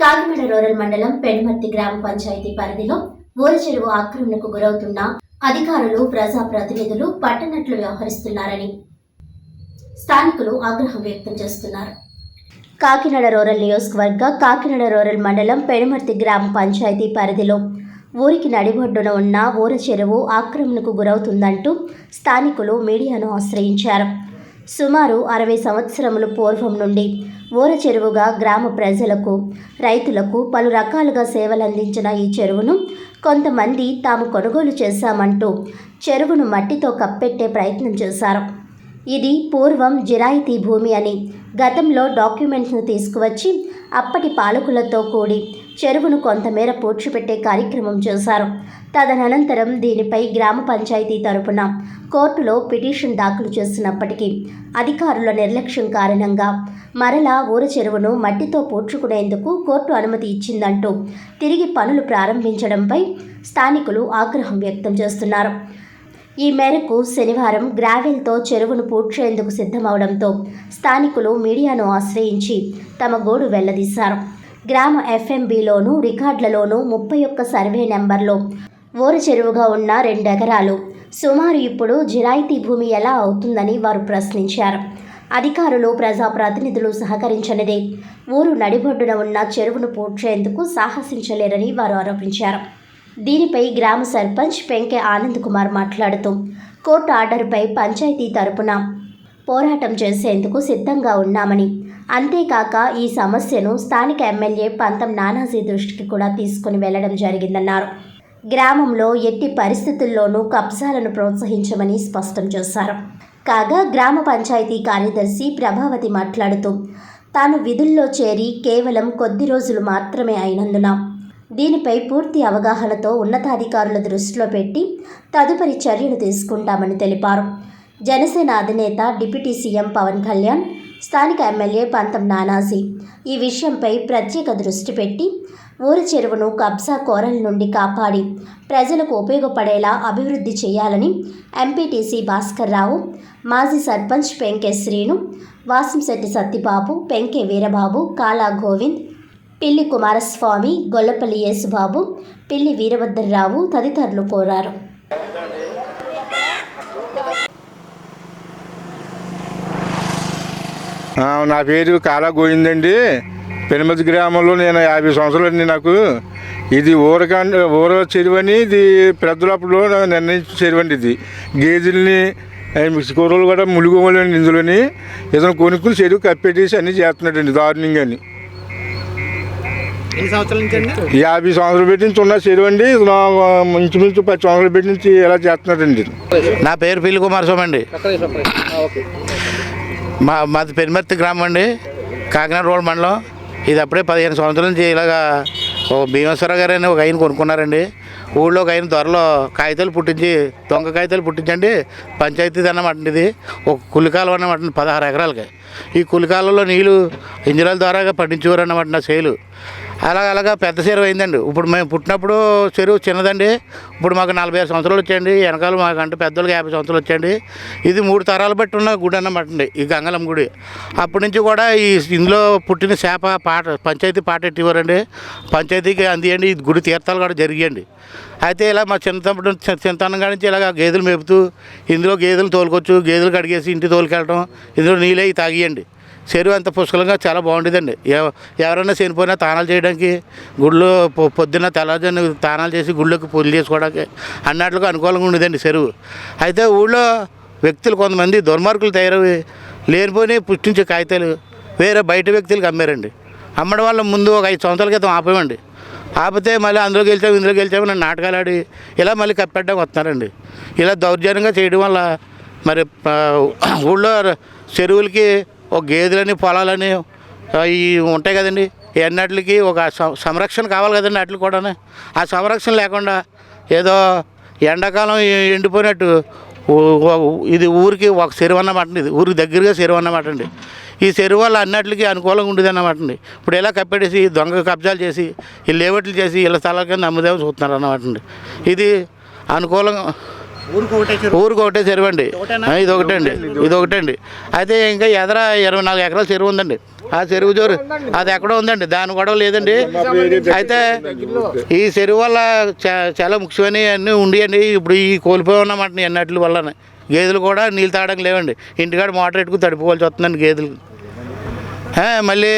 Kakinada rural మండలం పెనుమర్తి గ్రామ పంచాయతీ పరిధిలో ఊర చెరువు ఆక్రమణకు గురవుతున్న అధికారులు ప్రజాప్రతినిధులు పట్టనట్లు వ్యవహరిస్తున్నారని స్థానికులు ఆగ్రహం వ్యక్తం చేస్తున్నారు. కాకినాడ రూరల్ నియోజకవర్గ కాకినాడ రూరల్ మండలం పెనుమర్తి గ్రామ పంచాయతీ పరిధిలో ఊరికి నడిబొడ్డున ఉన్న ఊర చెరువు ఆక్రమణకు గురవుతుందంటూ స్థానికులు మీడియాను ఆశ్రయించారు. సుమారు అరవై సంవత్సరముల పూర్వం నుండి ఊర చెరువుగా గ్రామ ప్రజలకు రైతులకు పలు రకాలుగా సేవలందించిన ఈ చెరువును కొంతమంది తాము కొనుగోలు చేశామంటూ చెరువును మట్టితో కప్పెట్టే ప్రయత్నం చేశారు. ఇది పూర్వం జిరాయితీ భూమి అని గతంలో డాక్యుమెంట్స్ను తీసుకువచ్చి అప్పటి పాలకులతో కూడి చెరువును కొంతమేర పూడ్చిపెట్టే కార్యక్రమం చేశారు. తదనంతరం దీనిపై గ్రామ పంచాయతీ తరపున కోర్టులో పిటిషన్ దాఖలు చేసినప్పటికీ అధికారుల నిర్లక్ష్యం కారణంగా మరలా ఊర చెరువును మట్టితో పూడ్చుకునేందుకు కోర్టు అనుమతి ఇచ్చిందంటూ తిరిగి పనులు ప్రారంభించడంపై స్థానికులు ఆగ్రహం వ్యక్తం చేస్తున్నారు. ఈ మేరకు శనివారం గ్రావెల్తో చెరువును పూడ్చేందుకు సిద్ధమవడంతో స్థానికులు మీడియాను ఆశ్రయించి తమ గోడు వెల్లదీశారు గ్రామ ఎఫ్ఎంబిలోనూ రికార్డులలోనూ ముప్పై ఒక్క సర్వే నెంబర్లో ఓర చెరువుగా ఉన్న రెండెకరాలు. సుమారు ఇప్పుడు జిరాయితీ భూమి ఎలా అవుతుందని వారు ప్రశ్నించారు. అధికారులు ప్రజాప్రతినిధులు సహకరించనిదే. ఊరు నడిబొడ్డున ఉన్న చెరువును పూడ్చేందుకు సాహసించలేరని వారు ఆరోపించారు. దీనిపై గ్రామ సర్పంచ్ పెంకె ఆనంద్ కుమార్ మాట్లాడుతూ కోర్టు ఆర్డర్పై పంచాయతీ తరపున పోరాటం చేసేందుకు సిద్ధంగా ఉన్నామని. అంతేకాక ఈ సమస్యను స్థానిక ఎమ్మెల్యే పంతం నానాజీ దృష్టికి కూడా తీసుకుని వెళ్ళడం జరిగిందన్నారు. గ్రామంలో ఎట్టి పరిస్థితుల్లోనూ కబ్జాలను ప్రోత్సహించమని స్పష్టం చేశారు. కాగా గ్రామ పంచాయతీ కార్యదర్శి ప్రభావతి మాట్లాడుతూ తాను విధుల్లో చేరి కేవలం కొద్ది రోజులు మాత్రమే అయినందున దీనిపై పూర్తి అవగాహనతో ఉన్నతాధికారుల దృష్టిలో పెట్టి తదుపరి చర్యలు తీసుకుంటామని తెలిపారు. జనసేన అధినేత డిప్యూటీ సీఎం పవన్ కళ్యాణ్ స్థానిక ఎమ్మెల్యే పంతం నానాజీ ఈ విషయంపై ప్రత్యేక దృష్టి పెట్టి ఊరి చెరువును కబ్జా కోరల నుండి కాపాడి ప్రజలకు ఉపయోగపడేలా అభివృద్ధి చేయాలని ఎంపీటీసీ భాస్కర్ రావు మాజీ సర్పంచ్ పెంకే శ్రీను వాసంశెట్టి సత్తిబాబు పెంకే వీరబాబు కాలా గోవింద్ పిల్లి కుమారస్వామి గొల్లపల్లి యేసుబాబు పిల్లి వీరభద్రరావు తదితరులు కోరారు. నా పేరు కాలా గోయిందండి పెనుమతి గ్రామంలో నేను యాభై సంవత్సరాలు అండి నాకు. ఇది ఊరక ఊర చెరువని ఇది పెద్దలప్పుడు నిర్ణయించిన చెరువు అండి ఇది. గేదెల్ని కూరలు కూడా ములుగోవాలండి ఇందులోని. ఏదైనా కొనుక్కుని చెరువు కప్పెట్టేసి అన్నీ చేస్తున్నాడండి దారుణంగా అని ఎన్ని సంవత్సరాల నుంచి అండి యాభై సంవత్సరాలు పెట్టి నుంచి ఉన్న చెరువు అండి. నా ఇంచుమించు పది సంవత్సరాలు పెట్టి నుంచి ఇలా చేస్తున్నాడండి నా పేరు పిల్లి కుమారస్వామి అండి. మా మాది పెరిమర్తి గ్రామం అండి. కాకినాడ రోడ్ మండలం. ఇది అప్పుడే పదిహేను సంవత్సరాల నుంచి ఇలాగా ఓ భీమేశ్వర గారు అని ఒక ఆయన కొనుక్కున్నారండి. ఊళ్ళో ఒక ఆయన త్వరలో కాగితాలు పుట్టించి దొంగ కాగితాలు పుట్టించండి. పంచాయతీ అన్నమాట ఇది. ఒక కులికాలం అన్నమాట పదహారు ఎకరాలకి. ఈ కులికాలంలో నీళ్ళు ఇంజనాల ద్వారా పండించేవారు అన్నమాట నా చేలు అలాగ అలాగా పెద్ద చెరువు అయిందండి. ఇప్పుడు మేము పుట్టినప్పుడు చెరువు చిన్నదండి. ఇప్పుడు మాకు నలభై ఐదు సంవత్సరాలు వచ్చాయండి. వెనకాల మాకంటే పెద్దోళ్ళకి యాభై సంవత్సరాలు వచ్చాయండి. ఇది మూడు తరాలు బట్టి ఉన్న గుడి అన్నమాట అండి ఈ గంగలం గుడి. అప్పటి నుంచి కూడా ఈ ఇందులో పుట్టిన చేప పాట పంచాయతీ పాట ఎట్టివారండి పంచాయతీకి అందియండి. ఈ గుడి తీర్థాలు కూడా జరిగాయండి. అయితే ఇలా మా చిన్నతప్పుడు చిన్నతనంగా నుంచి ఇలాగ గేదెలు మేపుతూ ఇందులో గేదెలు తోలుకొచ్చు గేదెలు కడిగేసి ఇంటి తోలుకెళ్ళడం ఇందులో నీళ్ళే తాగియండి. చెరువు అంత పుష్కలంగా చాలా బాగుండేదండి. ఎవరైనా చనిపోయినా తానాలు చేయడానికి గుళ్ళు పొ- పొద్దున్న తెల్లవారుజామున తానాలు చేసి గుళ్ళోకి పూజలు చేసుకోవడానికి అన్నట్లుగా అనుకూలంగా ఉండేదండి చెరువు. అయితే ఊళ్ళో వ్యక్తులు కొంతమంది దుర్మార్గులు తయారవి లేనిపోయి పుష్టించే కాగితాలు వేరే బయట వ్యక్తులకు అమ్మారండి. అమ్మడం వల్ల ముందు ఒక ఐదు సంవత్సరాల క్రితం ఆపేమండి. ఆపితే మళ్ళీ అందులోకి వెళ్తాము ఇందులోకి వెళ్తాము నన్ను నాటకాలు ఆడి ఇలా మళ్ళీ కప్పెట్టడానికి వస్తున్నారండి. ఇలా దౌర్జన్యంగా చేయడం వల్ల మరి ఊళ్ళో చెరువులకి ఒక గేదెలని పొలాలని ఈ ఉంటాయి కదండి. ఎన్నట్లకి ఒక సం- సంరక్షణ కావాలి కదండి అట్లు కూడా ఆ సంరక్షణ లేకుండా ఏదో ఎండాకాలం ఎండిపోయినట్టు ఇది ఊరికి ఒక చెరువు అన్నమాట ఇది. ఊరికి దగ్గరగా చెరువు అన్నమాట అండి. ఈ చెరువు వల్ల అన్నట్లకి అనుకూలంగా ఉండేది అన్నమాట అండి. ఇప్పుడు ఇలా కప్పెట్టేసి దొంగ కబ్జాలు చేసి ఈ లేవట్లు చేసి ఇళ్ళ స్థలాల కింద అమ్ముదేమో చూస్తున్నారు అన్నమాట అండి. ఇది అనుకూలంగా ఊరికి ఒకటే చెరువు. అండి. ఇది ఒకటే అండి ఇది ఒకటే. అండి అయితే ఇంకా ఎదర ఇరవై నాలుగు ఎకరాల చెరువు ఉందండి. ఆ చెరువు జోరు అది ఎక్కడో ఉందండి. దాని గొడవ లేదండి. అయితే ఈ చెరువు వల్ల చాలా ముఖ్యమైన అన్నీ ఉండియండి. ఇప్పుడు ఈ కోల్పోయి ఉన్నమాట ఎన్నట్లు వల్ల గేదెలు కూడా నీళ్ళు తాగడానికి లేవండి. ఇంటికాడ మోటార్ పెట్టుకుని తడిపోవాల్సి వస్తుందండి గేదెలు. మళ్ళీ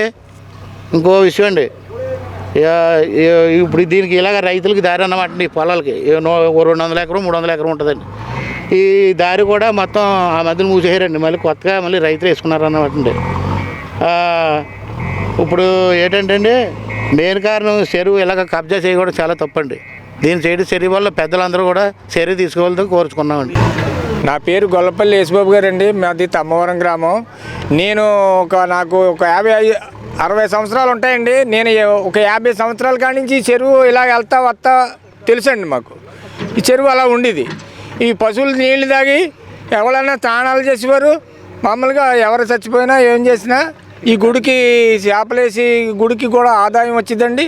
ఇంకో విషయం అండి. ఇప్పుడు దీనికి ఇలాగ రైతులకి దారి అన్నమాట ఈ పొలాలకి. రెండు వందల ఎకరం మూడు వందల ఎకరం ఉంటుందండి. ఈ దారి కూడా మొత్తం ఆ మధ్యన మూసేయరండి మళ్ళీ కొత్తగా మళ్ళీ రైతులు వేసుకున్నారు అన్నమాట అండి. ఇప్పుడు ఏంటంటే అండి మెయిన్ కారణం చెరువు ఇలాగ కబ్జా చేయకూడదు చాలా తప్పండి. దీని చేయడం చెరువు వల్ల పెద్దలందరూ కూడా చర్య తీసుకోవాలని కోరుచుకున్నామండి. నా పేరు గొల్లపల్లి యేసుబాబు గారండి. మాది తమ్మవరం గ్రామం. నేను ఒక నాకు ఒక యాభై అరవై సంవత్సరాలు ఉంటాయండి. నేను ఒక యాభై సంవత్సరాల కాడి నుంచి ఈ చెరువు ఇలా వెళ్తా వస్తా తెలుసండి మాకు. ఈ చెరువు అలా ఉండేది. ఈ పశువులు నీళ్ళు తాగి ఎవరైనా స్నానాలు చేసేవారు. మామూలుగా ఎవరు చచ్చిపోయినా ఏం చేసినా ఈ గుడికి చేపలేసి గుడికి కూడా ఆదాయం వచ్చిందండి.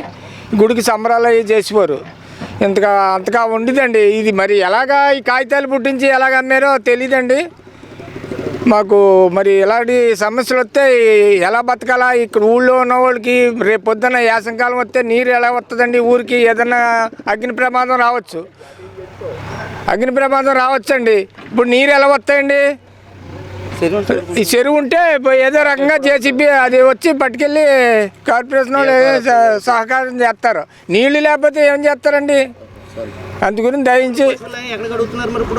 గుడికి సంబరాలు అవి చేసేవారు. ఇంతగా అంతగా ఉండేదండి. ఇది మరి ఎలాగా ఈ కాగితాలు పుట్టించి ఎలాగ అమ్మారో తెలియదండి మాకు మరి ఇలాంటి సమస్యలు వస్తే ఎలా బతకాలా? ఇక్కడ ఊళ్ళో ఉన్న వాళ్ళకి రేపు పొద్దున్న యాసంకాలం వస్తే నీరు ఎలా వస్తుందండి? ఊరికి ఏదన్నా అగ్ని ప్రమాదం రావచ్చు. అగ్ని ప్రమాదం రావచ్చండి. ఇప్పుడు నీరు ఎలా వస్తాయండి? ఈ చెరువు ఉంటే ఏదో రకంగా జేసీబీ అది వచ్చి పట్టుకెళ్ళి కార్పొరేషన్ వాళ్ళు ఏదో సహ- సహకారం చేస్తారు. నీళ్ళు లేకపోతే ఏం చేస్తారండి? అందుగురించి దయించి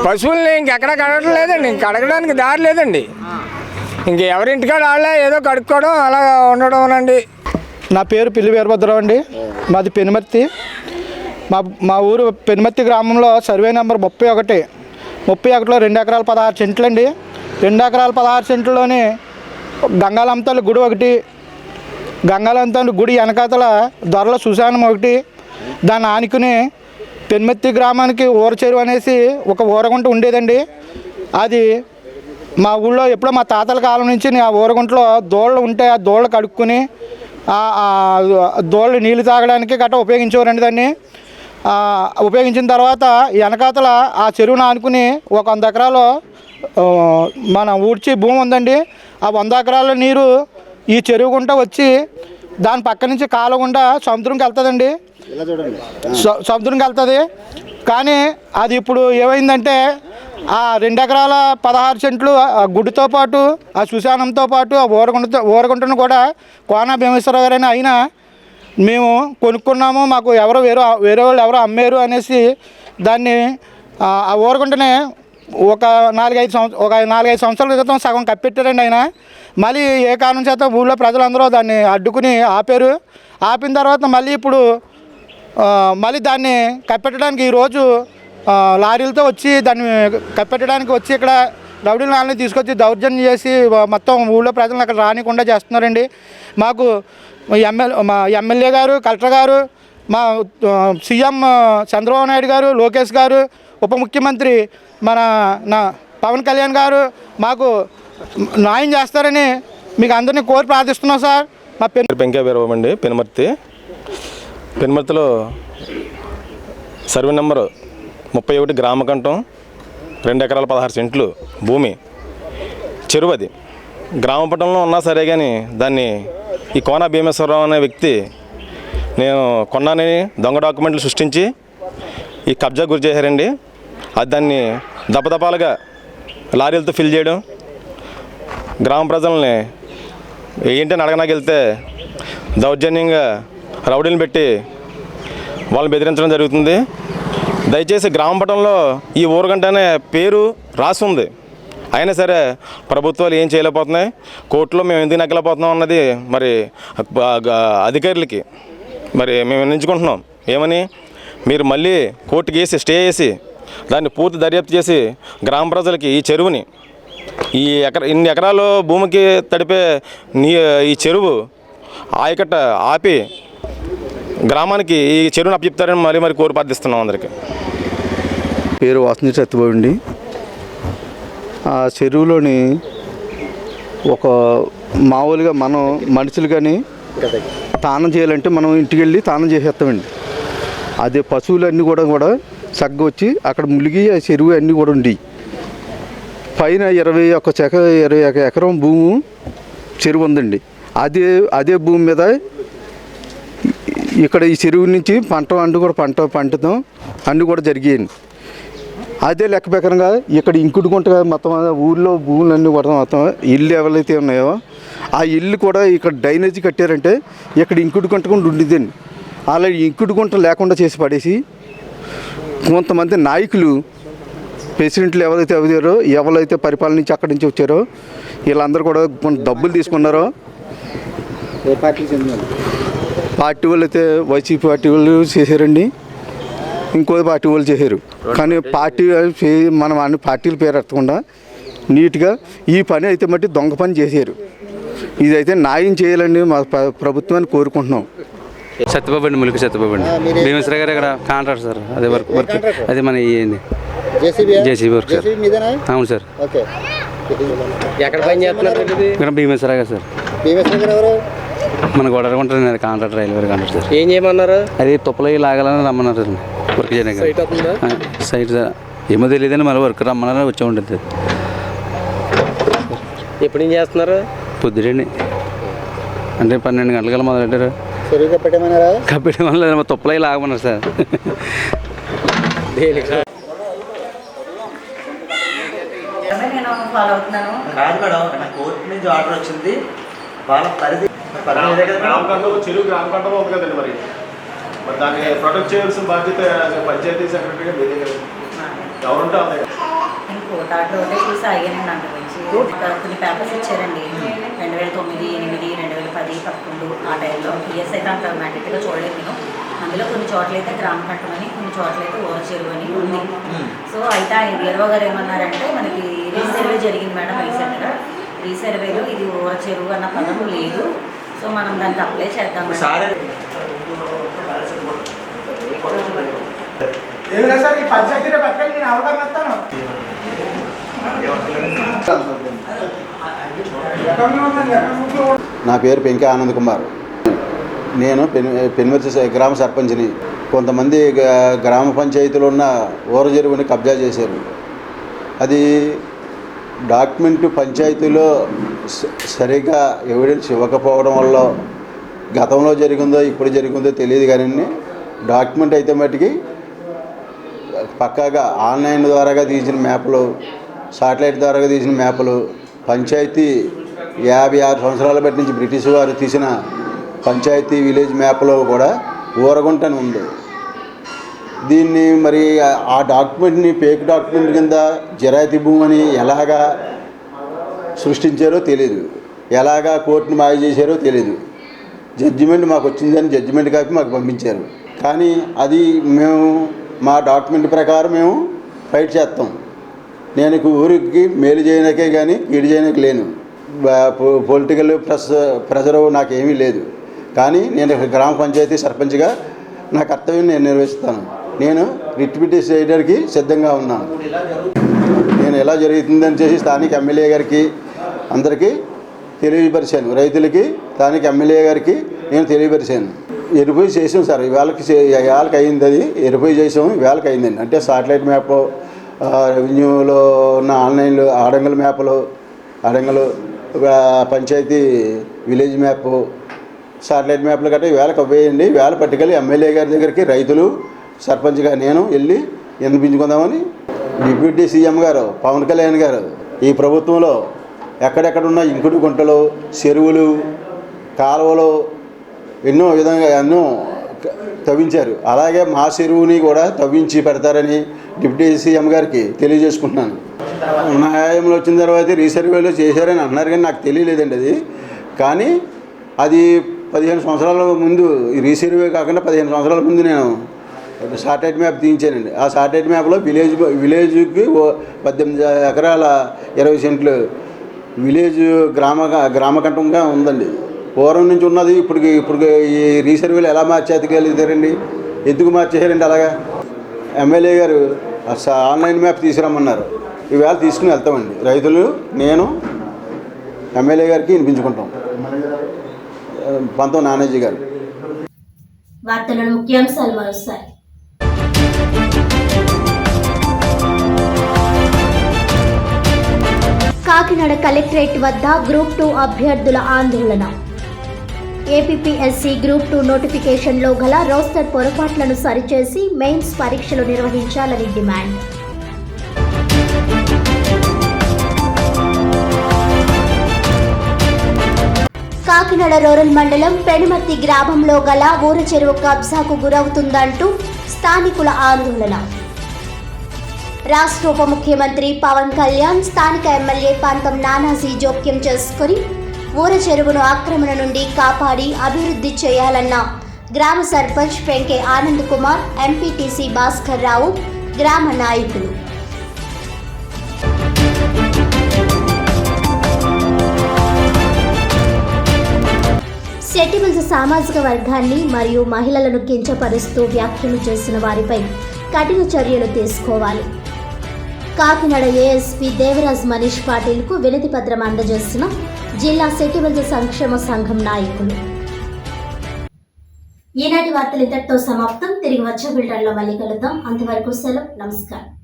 పశువుల్ని ఇంకెక్కడ కడగడం లేదండి ఇంక కడగడానికి దారి లేదండి. ఇంక ఎవరింటికాడ వాళ్ళే ఏదో కడుక్కోవడం అలా ఉండడం అండి నా పేరు పిల్లి వీరభద్రరావు అండి. మాది పెనుమర్తి. మా మా ఊరు పెనుమర్తి గ్రామంలో సర్వే నెంబర్ ముప్పై ఒకటి. ముప్పై ఒకటిలో రెండు ఎకరాల పదహారు సెంట్లు అండి రెండు ఎకరాల పదహారు సెంట్లలోని గంగాలంతలు గుడి ఒకటి గంగాలంతలు గుడి వెనకాతల దొరల సుశానం ఒకటి దాన్ని ఆనుకుని పెన్మెత్తి గ్రామానికి ఊర చెరువు అనేసి ఒక ఊరగుంట ఉండేదండి. అది మా ఊళ్ళో ఎప్పుడో మా తాతల కాలం నుంచి ఆ ఊరగుంటలో దోళ్ళు ఉంటే ఆ దోళ్ళు కడుక్కొని దోళ్ళు నీళ్ళు తాగడానికి గట్రా ఉపయోగించేవారండి దాన్ని. ఉపయోగించిన తర్వాత వెనకాతల ఆ చెరువును ఆనుకుని ఒక వంద ఎకరాలు మన ఊడ్చి భూమి ఉందండి. ఆ వంద ఎకరాల నీరు ఈ చెరువు గుంట వచ్చి దాని పక్క నుంచి కాలగుండా సముద్రంకి వెళ్తుందండి. స- సముద్రంకి వెళ్తుంది. కానీ అది ఇప్పుడు ఏమైందంటే ఆ రెండు ఎకరాల పదహారు సెంట్లు ఆ గుడితో పాటు ఆ సుశానంతో పాటు ఆ ఊరగుంటతో ఊరగుంటను కూడా కోన భీమేశ్వర గారైనా అయినా మేము కొనుక్కున్నాము. మాకు ఎవరో వేరే వేరే వాళ్ళు ఎవరో అమ్మారు అనేసి దాన్ని ఆ ఆ ఊరగుంటనే ఒక నాలుగైదు సంవత్సరం ఒక నాలుగైదు సంవత్సరాల క్రితం సగం కప్పెట్టారండి ఆయన. మళ్ళీ ఏ కారణం చేత ఊళ్ళో ప్రజలందరూ దాన్ని అడ్డుకుని ఆపారు. ఆపిన తర్వాత మళ్ళీ ఇప్పుడు మళ్ళీ దాన్ని కప్పెట్టడానికి ఈరోజు లారీలతో వచ్చి దాన్ని కప్పెట్టడానికి వచ్చి ఇక్కడ రౌడీ నాలని తీసుకొచ్చి దౌర్జన్యం చేసి మొత్తం ఊళ్ళో ప్రజలను అక్కడ రానికుండా చేస్తున్నారండి. మాకు ఎమ్మెల్యే మా ఎమ్మెల్యే గారు కలెక్టర్ గారు మా సీఎం చంద్రబాబు నాయుడు గారు లోకేష్ గారు ఉప ముఖ్యమంత్రి మన నా పవన్ కళ్యాణ్ గారు మాకు న్యాయం చేస్తారని మీకు అందరినీ కోరి ప్రార్థిస్తున్నాం సార్. మా పెన్ పేరు పెంకా అండి పెనుమర్తి. పెనుమర్తిలో సర్వే నెంబరు ముప్పై ఒకటి గ్రామకంఠం రెండు ఎకరాల పదహారు సెంట్లు భూమి. చెరువది. అది ఉన్నా సరే కానీ దాన్ని ఈ కోన భీమేశ్వరరావు అనే వ్యక్తి నేను కొన్నానని దొంగ డాక్యుమెంట్లు సృష్టించి ఈ కబ్జా గురి చేశారండి. అది దాన్ని దపదపాలుగా లారీలతో ఫిల్ చేయడం. గ్రామ ప్రజల్ని ఏంటని అడగనాకెళ్తే దౌర్జన్యంగా రౌడీని పెట్టి వాళ్ళని బెదిరించడం జరుగుతుంది. దయచేసి గ్రామ ఈ ఊరగంటనే పేరు రాసి ఉంది. అయినా సరే ప్రభుత్వాలు ఏం చేయలేకపోతున్నాయి. కోర్టులో మేము ఎందుకు నెగ్గలేకపోతున్నాం అన్నది మరి అధికారులకి మరి మేము నిర్ణయించుకుంటున్నాం ఏమని? మీరు మళ్ళీ కోర్టుకి వేసి స్టే చేసి దాన్ని పూర్తి దర్యాప్తు చేసి గ్రామ ప్రజలకి ఈ చెరువుని ఈ ఎకర ఇన్ని ఎకరాలు భూమికి తడిపే నీ ఈ చెరువు ఆయకట్ట ఆపి గ్రామానికి ఈ చెరువుని అప్పచెప్తారని మరీ మరి కోరి ప్రార్థిస్తున్నాం అందరికీ. పేరు వాసన సత్యబాబు అండి ఆ చెరువులోని ఒక మామూలుగా మనం మనుషులు కానీ తానం చేయాలంటే మనం ఇంటికి వెళ్ళి తానం చేసేస్తామండి. అదే పశువులన్నీ కూడా కూడా సగ్గ వచ్చి అక్కడ ములిగి ఆ చెరువు అన్నీ కూడా ఉండి పైన ఇరవై ఒక చెక ఇరవై ఒక ఎకరం భూము చెరువు ఉందండి. అదే అదే భూమి మీద ఇక్కడ ఈ చెరువు నుంచి పంట అన్ని కూడా పంట పంటతం అన్నీ కూడా జరిగాయండి. అదే లెక్క ప్రకారంగా ఇక్కడ ఇంకుడు గుంట మొత్తం ఊళ్ళో భూములన్నీ కూడా మొత్తం ఇల్లు ఎవరైతే ఉన్నాయో ఆ ఇల్లు కూడా ఇక్కడ డ్రైనేజీ కట్టారంటే ఇక్కడ ఇంకుడు గుంట కూడా ఉండిద్దండి. అలా ఇంకుడు గుంట లేకుండా చేసి పడేసి కొంతమంది నాయకులు ప్రెసిడెంట్లు ఎవరైతే అవుతారో ఎవరైతే పరిపాలన నుంచి అక్కడి నుంచి వచ్చారో వీళ్ళందరూ కూడా కొంత డబ్బులు తీసుకున్నారో పార్టీ వాళ్ళు అయితే వైసీపీ పార్టీ వాళ్ళు చేశారండి. ఇంకో పార్టీ వాళ్ళు చేశారు. కానీ పార్టీ మనం అన్ని పార్టీల పేరు ఎత్తకుండా నీట్గా ఈ పని అయితే మట్టి దొంగ పని చేశారు. ఇదైతే న్యాయం చేయాలండి మా ప్రభుత్వాన్ని కోరుకుంటున్నాం. సత్యబాబు అండి ములికి సత్యబాబు అండి. భీమేశ్వర గారు ఇక్కడ కాంట్రాక్ట్ సార్. అదే వర్క్ వర్క్. అదే మన ఇయ్యండి జేసీబీ వర్క్ సార్. అవును సార్. ఓకే. ఎక్కడ పని చేస్తున్నారు ఇక్కడ భీమేశ్వర గారు సార్. భీమేశ్వర గారు ఎవరు? మన గొడవ ఉంటుంది కాంట్రాక్ట్ రైల్వే కాంట్రాక్ట్ సార్. ఏం చేయమన్నారు? అది తుప్పలు లాగాలని రమ్మన్నారు సార్. వర్క్ చేయడానికి. Site sir. ఏమో తెలియదండి మళ్ళీ వర్క్ రమ్మన్నారు వచ్చే ఉంటుంది ఎప్పుడు ఏం చేస్తున్నారు? పొద్దుడండి అంటే పన్నెండు గంటలకల్లా మొదలెట్టారు. వల్ల తుప్పలు లాగమన్నారు సార్. నేను ఫాలో అవుతున్నాను? కాదు మేడం నా కోర్టు నుంచి ఆర్డర్ వచ్చింది. వాళ్ళ పరిధి ఉంది కదండి మరి. మరి దాన్ని ప్రొటెక్ట్ చేయాల్సిన బాధ్యత పంచాయతీ సెక్రటరీగా మీ దగ్గర ఎవరుంటే అంతే నేను కోర్టు ఆర్డర్ ఒకటే చూసి ఆగానండి గురించి ఇంకా కొన్ని పేపర్స్ ఇచ్చారండి. రెండు వేల తొమ్మిది ఎనిమిది రెండు వేల పది పదకొండు ఆ టైంలో. పిఎస్ అయితే అంత మ్యాటిక్గా చూడలేదు నేను. అందులో కొన్ని చోట్ల అయితే గ్రామ కట్టమని కొన్ని చోట్ల అయితే ఊర చెరువు అని ఉంది. సో అయితే ఆ ఏర్వో గారు ఏమన్నారంటే మనకి రీసర్వే జరిగింది మేడం రీసెంట్గా. రీసర్వేలో ఇది ఊర చెరువు అన్న పదం లేదు. సో మనం దానికి అప్లై చేద్దాం మేడం. సారే. ఈ పంచాయతీలో పెట్టాలి నేను అవగాహన ఇస్తాను నా పేరు పెంకే ఆనంద్ కుమార్. నేను పెన్ పెనుమర్తి గ్రామ సర్పంచ్ని. కొంతమంది గ్రామ పంచాయతీలో ఉన్న ఊర చెరువుని కబ్జా చేశారు. అది డాక్యుమెంట్ పంచాయతీలో స- సరిగా ఎవిడెన్స్ ఇవ్వకపోవడం వల్ల గతంలో జరిగిందో ఇప్పుడు జరిగిందో తెలియదు కానీ డాక్యుమెంట్ అయితే మటుకి పక్కాగా ఆన్లైన్ ద్వారాగా తీసిన మ్యాప్లు సాటిలైట్ ద్వారాగా తీసిన మ్యాప్లు పంచాయతీ యాభై ఆరు సంవత్సరాల బట్టి నుంచి బ్రిటిష్ వారు తీసిన పంచాయతీ విలేజ్ మ్యాప్లో కూడా ఊరగుంట అని ఉంది. దీన్ని మరి ఆ- డాక్యుమెంట్ని ఫేక్ డాక్యుమెంట్ కింద జరాయితీ భూమని ఎలాగా సృష్టించారో తెలియదు ఎలాగా కోర్టుని మాయ చేశారో తెలియదు జడ్జిమెంట్ మాకు వచ్చిందని జడ్జిమెంట్ కాపీ మాకు పంపించారు. కానీ అది మేము మా డాక్యుమెంట్ ప్రకారం మేము ఫైట్ చేస్తాం. నేను ఊరికి మేలు చేయడానికే కానీ కీడు చేయడానికి లేను. పొలిటికల్ ప్రెస్ ప్రెజర్ నాకేమీ లేదు. కానీ నేను గ్రామ పంచాయతీ సర్పంచ్గా నా కర్తవ్యం నేను నిర్వహిస్తాను. నేను రిట్ పిటిషన్ చేయడానికి సిద్ధంగా ఉన్నాను. నేను ఎలా జరుగుతుందని చేసి స్థానిక ఎమ్మెల్యే గారికి అందరికీ తెలియపరిచాను. రైతులకి స్థానిక ఎమ్మెల్యే గారికి నేను తెలియపరిచాను. ఎరుపై చేసాం సార్. ఇవాళకి ఇవాళకి అయింది అది. ఎరుపై చేసాం ఇవాళకి అయిందండి. అంటే సాటిలైట్ మ్యాప్ రెవెన్యూలో ఉన్న ఆన్లైన్లో ఆడంగల్ మ్యాప్లు Adangal panchayat village map satellite మ్యాప్లు గట్రా వేలకు అవ్వేయండి వేళ పట్టుకెళ్ళి ఎమ్మెల్యే గారి దగ్గరికి రైతులు సర్పంచ్గా నేను వెళ్ళి వినిపించుకుందామని డిప్యూటీ సీఎం గారు పవన్ కళ్యాణ్ గారు ఈ ప్రభుత్వంలో ఎక్కడెక్కడున్న ఇంకుడు గుంటలు చెరువులు కాలువలు ఎన్నో విధంగా ఎన్నో తవ్వించారు. అలాగే మా చెరువుని కూడా తవ్వించి పెడతారని డిప్యూటీ సీఎం గారికి తెలియజేసుకుంటున్నాను. న్యాయంలో వచ్చిన తర్వాత రీసర్వేలో చేశారని అన్నారు కానీ నాకు తెలియలేదండి అది. కానీ అది పదిహేను సంవత్సరాల ముందు ఈ రీసర్వే కాకుండా పదిహేను సంవత్సరాల ముందు నేను సాటిలైట్ మ్యాప్ తీయించానండి ఆ సాటిలైట్ మ్యాప్లో విలేజ్ విలేజ్కి ఓ పద్దెనిమిది ఎకరాల ఇరవై సెంట్లు విలేజ్ గ్రామ గ్రామకంఠంగా ఉందండి. పూర్వం నుంచి ఉన్నది ఇప్పటికి ఇప్పుడు ఈ రీసర్వేలు ఎలా మార్చేతగలుగుతారండి ఎందుకు మార్చేశారండి అలాగా? ఎమ్మెల్యే గారు ఆన్లైన్ మ్యాప్ తీసుకురమ్మన్నారు. ఈవేళ తీసుకుని వెళ్తామండి. రైతులు నేను ఎమ్మెల్యే గారికి వినిపించుకుంటాం. పంతం నానాజీ గారు. కాకినాడ కలెక్టరేట్ వద్ద గ్రూప్ టూ అభ్యర్థుల ఆందోళన. ఏపీఎస్సీ గ్రూప్ టూ నోటిఫికేషన్లో గల రోస్టర్ పొరపాట్లను సరిచేసి మెయిన్స్ పరీక్షలు నిర్వహించాలని డిమాండ్. కాకినాడ రూరల్ మండలం పెనుమర్తి గ్రామంలో గల ఊర చెరువు కబ్జాకు గురవుతుందంటూ స్థానికుల ఆందోళన. రాష్ట్ర ఉప ముఖ్యమంత్రి పవన్ కళ్యాణ్ స్థానిక ఎమ్మెల్యే పంతం నానాజీ జోక్యం చేసుకుని ఊర చెరువును ఆక్రమణ నుండి కాపాడి అభివృద్ధి చేయాలన్న గ్రామ సర్పంచ్ పెంకే ఆనంద్ కుమార్ ఎంపీటీసీ భాస్కర్ రావు గ్రామ నాయకులు. సెట్టిబుల్స్ సామాజిక వర్గాన్ని మరియు మహిళలను కించపరుస్తూ వ్యాఖ్యలు చేసిన వారిపై కఠిన చర్యలు తీసుకోవాలి. కాకినాడ ఏఎస్పీ దేవరాజ్ మనీష్ పాటిల్కు వినతి పత్రం అందజేసిన జిల్లా సెటిల్స్ సంక్షేమ సంఘం నాయకులు. ఈనాటి వార్తలు ఇంతటితో సమాప్తం. తిరిగి వచ్చే బిల్డర్లో మళ్ళీ కలుద్దాం. అంతవరకు సెలవు. నమస్కారం.